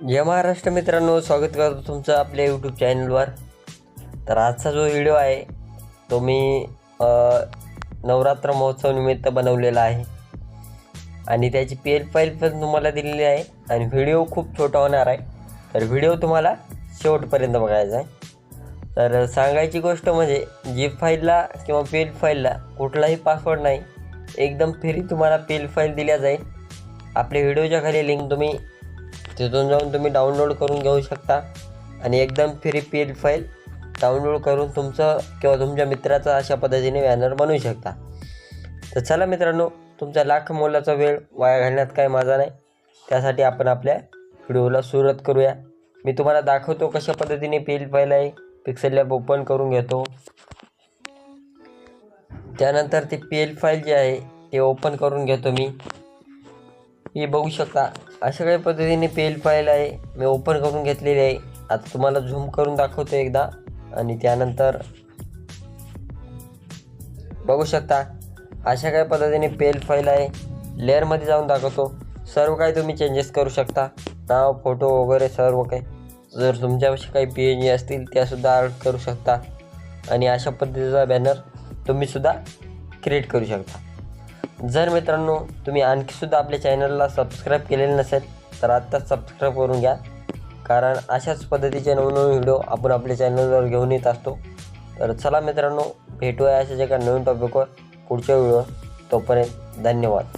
जय महाराष्ट्र मित्रांनो स्वागत करतो तुमचं आपल्या यूट्यूब चॅनलवर तर आजचा जो व्हिडिओ आहे तो मी नवरात्र नवरात्र महोत्सवानिमित्त बनवलेला आहे. आणि त्याची पी एल फाईल पण तुम्हाला दिलेली आहे. आणि व्हिडिओ खूप छोटा होणार आहे. तर व्हिडिओ तुम्हाला शेवटपर्यंत बघायचा आहे. तर सांगायची गोष्ट म्हणजे जी फाईलला किंवा पी एल फाईलला कुठलाही पासवर्ड नाही एकदम फ्री तुम्हाला पी एल फाईल दिल्या जाईल. आपल्या व्हिडिओच्या खाली लिंक तुम्ही तिथून जाऊन तुम्ही डाउनलोड करून घेऊ शकता. आणि एकदम free P L file download करून तुमचं किंवा तुमच्या मित्राचा अशा पद्धतीने बॅनर बनवू शकता. तर चला मित्रांनो तुमचा लाख मोलाचा वेळ वाया घालण्यात काय माझा नाही. त्यासाठी आपण आपल्या व्हिडिओला सुरुवात करूया. मी तुम्हाला दाखवतो कशा पद्धतीने पी एल फाईल आहे. पिक्सेल लॅब ओपन करून घेतो. त्यानंतर ती पी एल फाईल जे आहे ते ओपन करून घेतो मी. हे बघू शकता. अशा काही पद्धतीने पेल फाईल आहे. मी ओपन करून घेतलेली आहे. आता तुम्हाला झूम करून दाखवतो एकदा. आणि त्यानंतर बघू शकता अशा काही पद्धतीने पेल फाईल आहे. लेअरमध्ये जाऊन दाखवतो. सर्व काही तुम्ही चेंजेस करू शकता. नाव फोटो वगैरे सर्व काही. जर तुमच्यापाशी काही पी एन जी असतील त्यासुद्धा ॲड करू शकता. आणि अशा पद्धतीचा बॅनर तुम्हीसुद्धा क्रिएट करू शकता. जर मित्रांनो तुम्ही आणखीसुद्धा आपल्या चॅनलला सबस्क्राईब केलेले नसेल तर आत्ताच सबस्क्राईब करून घ्या. कारण अशाच पद्धतीचे नवनवीन व्हिडिओ आपण आपल्या चॅनलवर घेऊन येत असतो. तर चला मित्रांनो भेटूया अशाच एका नवीन टॉपिकवर पुढच्या व्हिडिओ तोपर्यंत धन्यवाद.